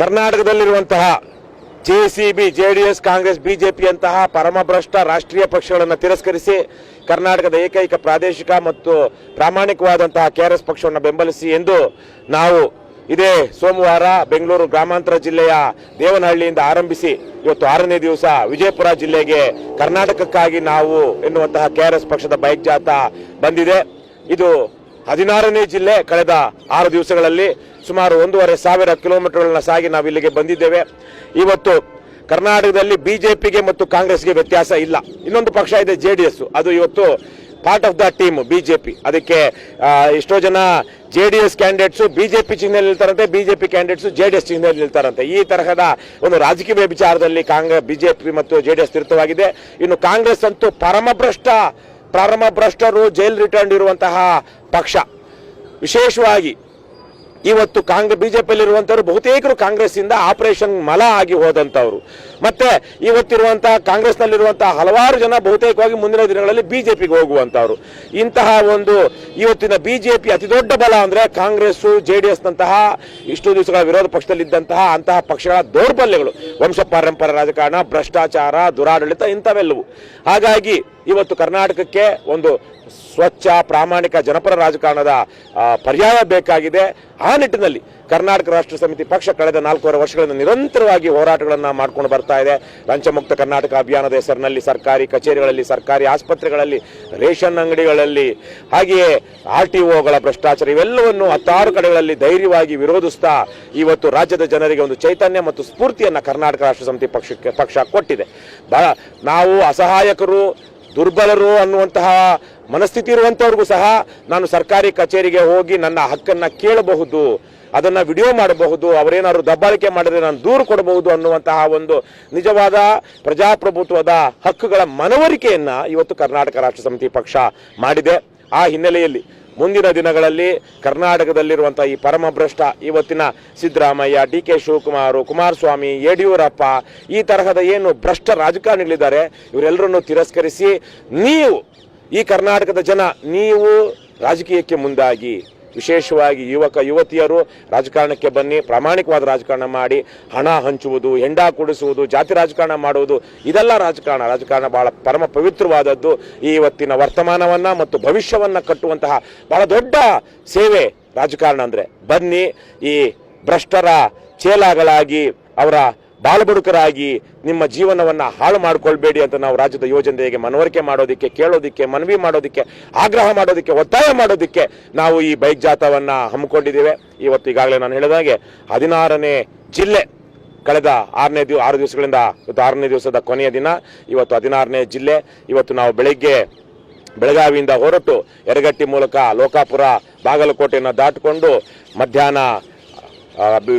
ಕರ್ನಾಟಕದಲ್ಲಿರುವಂತಹ J C B, J D S, Congress BJP ಅಂತಹ ಪರಮಭ್ರಷ್ಟ ರಾಷ್ಟ್ರೀಯ ಪಕ್ಷಗಳನ್ನು ತಿರಸ್ಕರಿಸಿ ಕರ್ನಾಟಕದ ಏಕೈಕ ಪ್ರಾದೇಶಿಕ ಮತ್ತು ಪ್ರಾಮಾಣಿಕವಾದಂತಹ ಕೆ ಆರ್ ಪಕ್ಷವನ್ನು ಬೆಂಬಲಿಸಿ ಎಂದು ನಾವು ಇದೇ ಸೋಮವಾರ ಬೆಂಗಳೂರು ಗ್ರಾಮಾಂತರ ಜಿಲ್ಲೆಯ ದೇವನಹಳ್ಳಿಯಿಂದ ಆರಂಭಿಸಿ ಇವತ್ತು ಆರನೇ ದಿವಸ ವಿಜಯಪುರ ಜಿಲ್ಲೆಗೆ ಕರ್ನಾಟಕಕ್ಕಾಗಿ ನಾವು ಎನ್ನುವಂತಹ ಕೆ ಪಕ್ಷದ ಬೈಕ್ ಜಾಥಾ ಬಂದಿದೆ. ಇದು ಹದಿನಾರನೇ ಜಿಲ್ಲೆ ಕಳೆದ ಆರು ದಿವಸಗಳಲ್ಲಿ ಸುಮಾರು ಒಂದೂವರೆ ಸಾವಿರ ಕಿಲೋಮೀಟರ್ಗಳನ್ನ ಸಾಗಿ ನಾವು ಇಲ್ಲಿಗೆ ಬಂದಿದ್ದೇವೆ. ಇವತ್ತು ಕರ್ನಾಟಕದಲ್ಲಿ ಬಿಜೆಪಿಗೆ ಮತ್ತು ಕಾಂಗ್ರೆಸ್ಗೆ ವ್ಯತ್ಯಾಸ ಇಲ್ಲ. ಇನ್ನೊಂದು ಪಕ್ಷ ಇದೆ ಜೆ ಡಿ ಎಸ್. ಅದು ಇವತ್ತು part of the team BJP. ಅದಕ್ಕೆ ಎಷ್ಟೋ ಜನ J D S candidates BJP ಚಿಹ್ನೆಯಲ್ಲಿ ನಿಲ್ತಾರಂತೆ, BJP candidates J D S ಚಿಹ್ನೆಯಲ್ಲಿ ನಿಲ್ತಾರಂತೆ. ಈ ತರಹದ ಒಂದು ರಾಜಕೀಯ ವಿಚಾರದಲ್ಲಿ ಕಾಂಗ್ರೆಸ್ ಬಿಜೆಪಿ ಮತ್ತು ಜೆ ಡಿ ಎಸ್ ತೀರ್ಥವಾಗಿದೆ ಇನ್ನು ಕಾಂಗ್ರೆಸ್ ಅಂತೂ ಪರಮಭ್ರಷ್ಟ ಪ್ರಾರಂಭ ಭ್ರಷ್ಟರು ಜೈಲ್ ರಿಟರ್ನ್ ಇರುವಂತಹ ಪಕ್ಷ. ವಿಶೇಷವಾಗಿ ಇವತ್ತು ಕಾಂಗ್ರೆಸ್ ಬಿಜೆಪಿಯಲ್ಲಿರುವಂಥವ್ರು ಬಹುತೇಕರು ಕಾಂಗ್ರೆಸ್ ಇಂದ ಆಪರೇಷನ್ ಮಲ ಆಗಿ ಹೋದಂಥವ್ರು. ಮತ್ತೆ ಇವತ್ತಿರುವಂತಹ ಕಾಂಗ್ರೆಸ್ನಲ್ಲಿರುವಂತಹ ಹಲವಾರು ಜನ ಬಹುತೇಕವಾಗಿ ಮುಂದಿನ ದಿನಗಳಲ್ಲಿ ಬಿಜೆಪಿಗೆ ಹೋಗುವಂಥವ್ರು. ಇಂತಹ ಒಂದು ಇವತ್ತಿನ ಬಿಜೆಪಿ ಅತಿ ದೊಡ್ಡ ಬಲ ಅಂದ್ರೆ ಕಾಂಗ್ರೆಸ್ಸು, ಜೆ ಡಿ ಎಸ್ನಂತಹ ಇಷ್ಟು ದಿವಸಗಳ ವಿರೋಧ ಪಕ್ಷದಲ್ಲಿದ್ದಂತಹ ಅಂತಹ ಪಕ್ಷಗಳ ದೌರ್ಬಲ್ಯಗಳು. ವಂಶ ಪಾರಂಪರ ರಾಜಕಾರಣ, ಭ್ರಷ್ಟಾಚಾರ, ದುರಾಡಳಿತ ಇಂಥವೆಲ್ಲವು. ಹಾಗಾಗಿ ಇವತ್ತು ಕರ್ನಾಟಕಕ್ಕೆ ಒಂದು ಸ್ವಚ್ಛ, ಪ್ರಾಮಾಣಿಕ ಜನಪರ ರಾಜಕಾರಣದ ಪರ್ಯಾಯ ಬೇಕಾಗಿದೆ. ಆ ನಿಟ್ಟಿನಲ್ಲಿ ಕರ್ನಾಟಕ ರಾಷ್ಟ್ರ ಸಮಿತಿ ಪಕ್ಷ ಕಳೆದ ನಾಲ್ಕೂವರೆ ವರ್ಷಗಳಿಂದ ನಿರಂತರವಾಗಿ ಹೋರಾಟಗಳನ್ನು ಮಾಡ್ಕೊಂಡು ಬರ್ತಾ ಇದೆ. ಲಂಚಮುಕ್ತ ಕರ್ನಾಟಕ ಅಭಿಯಾನದ ಹೆಸರಿನಲ್ಲಿ ಸರ್ಕಾರಿ ಕಚೇರಿಗಳಲ್ಲಿ, ಸರ್ಕಾರಿ ಆಸ್ಪತ್ರೆಗಳಲ್ಲಿ, ರೇಷನ್ ಅಂಗಡಿಗಳಲ್ಲಿ, ಹಾಗೆಯೇ ಆರ್ ಟಿ ಒಗಳ ಭ್ರಷ್ಟಾಚಾರ ಇವೆಲ್ಲವನ್ನು ಹತ್ತಾರು ಕಡೆಗಳಲ್ಲಿ ಧೈರ್ಯವಾಗಿ ವಿರೋಧಿಸ್ತಾ ಇವತ್ತು ರಾಜ್ಯದ ಜನರಿಗೆ ಒಂದು ಚೈತನ್ಯ ಮತ್ತು ಸ್ಫೂರ್ತಿಯನ್ನು ಕರ್ನಾಟಕ ರಾಷ್ಟ್ರ ಸಮಿತಿ ಪಕ್ಷಕ್ಕೆ, ಪಕ್ಷ ಕೊಟ್ಟಿದೆ. ನಾವು ಅಸಹಾಯಕರು, ದುರ್ಬಲರು ಅನ್ನುವಂತಹ ಮನಸ್ಥಿತಿ ಇರುವಂತವ್ರಿಗೂ ಸಹ ನಾನು ಸರ್ಕಾರಿ ಕಚೇರಿಗೆ ಹೋಗಿ ನನ್ನ ಹಕ್ಕನ್ನ ಕೇಳಬಹುದು, ಅದನ್ನ ವಿಡಿಯೋ ಮಾಡಬಹುದು, ಅವರೇನಾದ್ರು ದಬ್ಬಾಳಿಕೆ ಮಾಡಿದ್ರೆ ನಾನು ದೂರು ಕೊಡಬಹುದು ಅನ್ನುವಂತಹ ಒಂದು ನಿಜವಾದ ಪ್ರಜಾಪ್ರಭುತ್ವದ ಹಕ್ಕುಗಳ ಮನವರಿಕೆಯನ್ನ ಇವತ್ತು ಕರ್ನಾಟಕ ರಾಷ್ಟ್ರ ಸಮಿತಿ ಪಕ್ಷ ಮಾಡಿದೆ. ಆ ಹಿನ್ನೆಲೆಯಲ್ಲಿ ಮುಂದಿನ ದಿನಗಳಲ್ಲಿ ಕರ್ನಾಟಕದಲ್ಲಿರುವಂತಹ ಈ ಪರಮಭ್ರಷ್ಟ ಇವತ್ತಿನ ಸಿದ್ದರಾಮಯ್ಯ, ಡಿ ಕೆ ಶಿವಕುಮಾರ್, ಕುಮಾರಸ್ವಾಮಿ, ಯಡಿಯೂರಪ್ಪ, ಈ ತರಹದ ಏನು ಭ್ರಷ್ಟ ರಾಜಕಾರಣಿಗಳಿದ್ದಾರೆ, ಇವರೆಲ್ಲರನ್ನು ತಿರಸ್ಕರಿಸಿ ನೀವು ಈ ಕರ್ನಾಟಕದ ಜನ ನೀವು ರಾಜಕೀಯಕ್ಕೆ ಮುಂದಾಗಿ, ವಿಶೇಷವಾಗಿ ಯುವಕ, ಯುವತಿಯರು ರಾಜಕಾರಣಕ್ಕೆ ಬನ್ನಿ, ಪ್ರಾಮಾಣಿಕವಾದ ರಾಜಕಾರಣ ಮಾಡಿ, ಹಣ ಹಂಚುವುದು, ಹೆಂಡ ಕುಡಿಸುವುದು, ಜಾತಿ ರಾಜಕಾರಣ ಮಾಡುವುದು, ಇದೆಲ್ಲ ರಾಜಕಾರಣ. ರಾಜಕಾರಣ ಬಹಳ ಪರಮ ಪವಿತ್ರವಾದದ್ದು. ಈ ಇವತ್ತಿನ ವರ್ತಮಾನವನ್ನು ಮತ್ತು ಭವಿಷ್ಯವನ್ನು ಕಟ್ಟುವಂತಹ ಬಹಳ ದೊಡ್ಡ ಸೇವೆ ರಾಜಕಾರಣ ಅಂದರೆ. ಬನ್ನಿ, ಈ ಭ್ರಷ್ಟರ ಚೇಲಾಗಳಾಗಿ ಅವರ ಬಾಲಬಡುಕರಾಗಿ ನಿಮ್ಮ ಜೀವನವನ್ನ ಹಾಳು ಮಾಡ್ಕೊಳ್ಬೇಡಿ ಅಂತ ನಾವು ರಾಜ್ಯದ ಯೋಜನೆಗೆ ಮನವರಿಕೆ ಮಾಡೋದಕ್ಕೆ, ಕೇಳೋದಕ್ಕೆ, ಮನವಿ ಮಾಡೋದಕ್ಕೆ, ಆಗ್ರಹ ಮಾಡೋದಕ್ಕೆ, ಒತ್ತಾಯ ಮಾಡೋದಿಕ್ಕೆ ನಾವು ಈ ಬೈಕ್ ಜಾಥಾವನ್ನ ಹಮ್ಮಿಕೊಂಡಿದ್ದೇವೆ. ಇವತ್ತು ಈಗಾಗಲೇ ನಾನು ಹೇಳಿದ ಹಾಗೆ ಹದಿನಾರನೇ ಜಿಲ್ಲೆ ಕಳೆದ ಆರನೇ ದಿವ, ಆರು ದಿವಸಗಳಿಂದ ಇವತ್ತು ಆರನೇ ದಿವಸದ ಕೊನೆಯ ದಿನ, ಇವತ್ತು ಹದಿನಾರನೇ ಜಿಲ್ಲೆ. ಇವತ್ತು ನಾವು ಬೆಳಗ್ಗೆ ಬೆಳಗಾವಿಯಿಂದ ಹೊರಟು ಎರಗಟ್ಟಿ ಮೂಲಕ ಲೋಕಾಪುರ ಬಾಗಲಕೋಟೆಯನ್ನು ದಾಟಿಕೊಂಡು ಮಧ್ಯಾಹ್ನ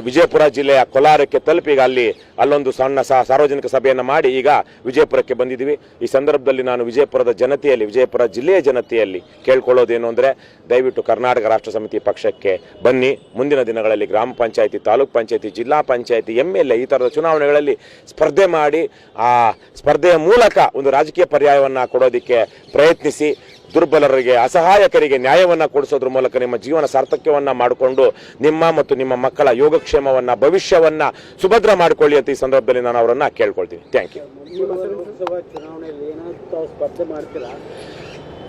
ವಿಜಯಪುರ ಜಿಲ್ಲೆಯ ಕೋಲಾರಕ್ಕೆ ತಲುಪಿ ಈಗ ಅಲ್ಲಿ ಅಲ್ಲೊಂದು ಸಣ್ಣ ಸಹ ಸಾರ್ವಜನಿಕ ಸಭೆಯನ್ನು ಮಾಡಿ ಈಗ ವಿಜಯಪುರಕ್ಕೆ ಬಂದಿದ್ದೀವಿ. ಈ ಸಂದರ್ಭದಲ್ಲಿ ನಾನು ವಿಜಯಪುರದ ಜನತೆಯಲ್ಲಿ, ವಿಜಯಪುರ ಜಿಲ್ಲೆಯ ಜನತೆಯಲ್ಲಿ ಕೇಳ್ಕೊಳ್ಳೋದೇನು ಅಂದರೆ ದಯವಿಟ್ಟು ಕರ್ನಾಟಕ ರಾಷ್ಟ್ರ ಸಮಿತಿ ಪಕ್ಷಕ್ಕೆ ಬನ್ನಿ. ಮುಂದಿನ ದಿನಗಳಲ್ಲಿ ಗ್ರಾಮ ಪಂಚಾಯಿತಿ, ತಾಲೂಕ್ ಪಂಚಾಯಿತಿ, ಜಿಲ್ಲಾ ಪಂಚಾಯಿತಿ ಎಂ ಎಲ್ ಎ ಈ ಥರದ ಚುನಾವಣೆಗಳಲ್ಲಿ ಸ್ಪರ್ಧೆ ಮಾಡಿ ಆ ಸ್ಪರ್ಧೆಯ ಮೂಲಕ ಒಂದು ರಾಜಕೀಯ ಪರ್ಯಾಯವನ್ನು ಕೊಡೋದಕ್ಕೆ ಪ್ರಯತ್ನಿಸಿ. ದುರ್ಬಲರಿಗೆ ಅಸಹಾಯಕರಿಗೆ ನ್ಯಾಯವನ್ನು ಕೊಡಿಸೋದ್ರ ಮೂಲಕ ನಿಮ್ಮ ಜೀವನ ಸಾರ್ಥಕ್ಯವನ್ನು ಮಾಡಿಕೊಂಡು ನಿಮ್ಮ ಮತ್ತು ನಿಮ್ಮ ಮಕ್ಕಳ ಯೋಗಕ್ಷೇಮವನ್ನು ಭವಿಷ್ಯವನ್ನು ಸುಭದ್ರ ಮಾಡಿಕೊಳ್ಳಿ ಅಂತ ಈ ಸಂದರ್ಭದಲ್ಲಿ ನಾನು ಅವರನ್ನು ಕೇಳ್ಕೊಳ್ತೀನಿ. ಥ್ಯಾಂಕ್ ಯು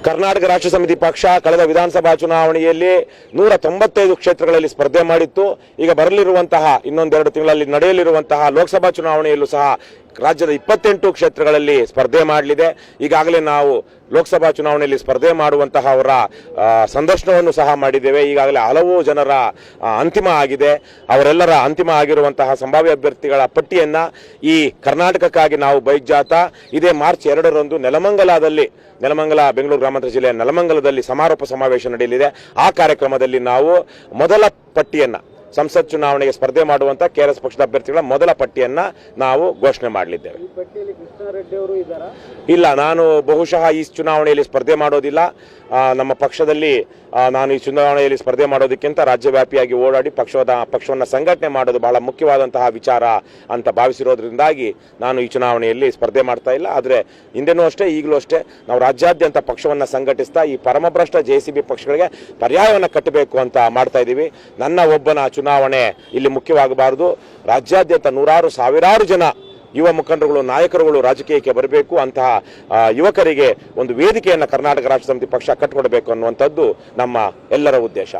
ಕರ್ನಾಟಕ ರಾಷ್ಟ್ರ ಸಮಿತಿ ಪಕ್ಷ ಕಳೆದ ವಿಧಾನಸಭಾ ಚುನಾವಣೆಯಲ್ಲಿ ನೂರ ತೊಂಬತ್ತೈದು ಕ್ಷೇತ್ರಗಳಲ್ಲಿ ಸ್ಪರ್ಧೆ ಮಾಡಿತ್ತು. ಈಗ ಬರಲಿರುವಂತಹ ಇನ್ನೊಂದೆರಡು ತಿಂಗಳಲ್ಲಿ ನಡೆಯಲಿರುವಂತಹ ಲೋಕಸಭಾ ಚುನಾವಣೆಯಲ್ಲೂ ಸಹ ರಾಜ್ಯದ ಇಪ್ಪತ್ತೆಂಟು ಕ್ಷೇತ್ರಗಳಲ್ಲಿ ಸ್ಪರ್ಧೆ ಮಾಡಲಿದೆ. ಈಗಾಗಲೇ ನಾವು ಲೋಕಸಭಾ ಚುನಾವಣೆಯಲ್ಲಿ ಸ್ಪರ್ಧೆ ಮಾಡುವಂತಹ ಅವರ ಸಂದರ್ಶನವನ್ನು ಸಹ ಮಾಡಿದ್ದೇವೆ. ಈಗಾಗಲೇ ಹಲವು ಜನರ ಅಂತಿಮ ಆಗಿದೆ. ಅವರೆಲ್ಲರ ಅಂತಿಮ ಆಗಿರುವಂತಹ ಸಂಭಾವ್ಯ ಅಭ್ಯರ್ಥಿಗಳ ಪಟ್ಟಿಯನ್ನು ಈ ಕರ್ನಾಟಕಕ್ಕಾಗಿ ನಾವು ಬೈಜಾತ. ಇದೇ ಮಾರ್ಚ್ ಎರಡರಂದು ನೆಲಮಂಗಲದಲ್ಲಿ, ನೆಲಮಂಗಲ ಬೆಂಗಳೂರು ಗ್ರಾಮಾಂತರ ಜಿಲ್ಲೆಯ ನೆಲಮಂಗಲದಲ್ಲಿ ಸಮಾರೋಪ ಸಮಾವೇಶ ನಡೆಯಲಿದೆ. ಆ ಕಾರ್ಯಕ್ರಮದಲ್ಲಿ ನಾವು ಮೊದಲ ಪಟ್ಟಿಯನ್ನ ಸಂಸತ್ ಚುನಾವಣೆಗೆ ಸ್ಪರ್ಧೆ ಮಾಡುವಂತ ಕೆಆರ್ಎಸ್ ಪಕ್ಷದ ಅಭ್ಯರ್ಥಿಗಳ ಮೊದಲ ಪಟ್ಟಿಯನ್ನ ನಾವು ಘೋಷಣೆ ಮಾಡಲಿದ್ದೇವೆ. ಇಲ್ಲ ನಾನು ಬಹುಶಃ ಈ ಚುನಾವಣೆಯಲ್ಲಿ ಸ್ಪರ್ಧೆ ಮಾಡೋದಿಲ್ಲ. ನಮ್ಮ ಪಕ್ಷದಲ್ಲಿ ನಾನು ಈ ಚುನಾವಣೆಯಲ್ಲಿ ಸ್ಪರ್ಧೆ ಮಾಡೋದಕ್ಕಿಂತ ರಾಜ್ಯವ್ಯಾಪಿಯಾಗಿ ಓಡಾಡಿ ಪಕ್ಷದ ಪಕ್ಷವನ್ನು ಸಂಘಟನೆ ಮಾಡೋದು ಬಹಳ ಮುಖ್ಯವಾದಂತಹ ವಿಚಾರ ಅಂತ ಭಾವಿಸಿರೋದ್ರಿಂದಾಗಿ ನಾನು ಈ ಚುನಾವಣೆಯಲ್ಲಿ ಸ್ಪರ್ಧೆ ಮಾಡ್ತಾ ಇಲ್ಲ. ಆದರೆ ಹಿಂದೆನೂ ಅಷ್ಟೇ ಈಗಲೂ ಅಷ್ಟೇ ನಾವು ರಾಜ್ಯಾದ್ಯಂತ ಪಕ್ಷವನ್ನು ಸಂಘಟಿಸ್ತಾ ಈ ಪರಮಭ್ರಷ್ಟ ಜೆ ಸಿ ಬಿ ಪಕ್ಷಗಳಿಗೆ ಪರ್ಯಾಯವನ್ನು ಕಟ್ಟಬೇಕು ಅಂತ ಮಾಡ್ತಾ ಇದ್ದೀವಿ. ನನ್ನ ಒಬ್ಬನ ಚುನಾವಣೆ ಚುನಾವಣೆ ಇಲ್ಲಿ ಮುಖ್ಯವಾಗಬಾರದು. ರಾಜ್ಯಾದ್ಯಂತ ನೂರಾರು ಸಾವಿರಾರು ಜನ ಯುವ ಮುಖಂಡರುಗಳು, ನಾಯಕರುಗಳು ರಾಜಕೀಯಕ್ಕೆ ಬರಬೇಕು. ಅಂತಹ ಯುವಕರಿಗೆ ಒಂದು ವೇದಿಕೆಯನ್ನು ಕರ್ನಾಟಕ ರಾಷ್ಟ್ರ ಸಮಿತಿ ಪಕ್ಷ ಕಟ್ಟಿಕೊಡಬೇಕು ಅನ್ನುವಂಥದ್ದು ನಮ್ಮ ಎಲ್ಲರ ಉದ್ದೇಶ.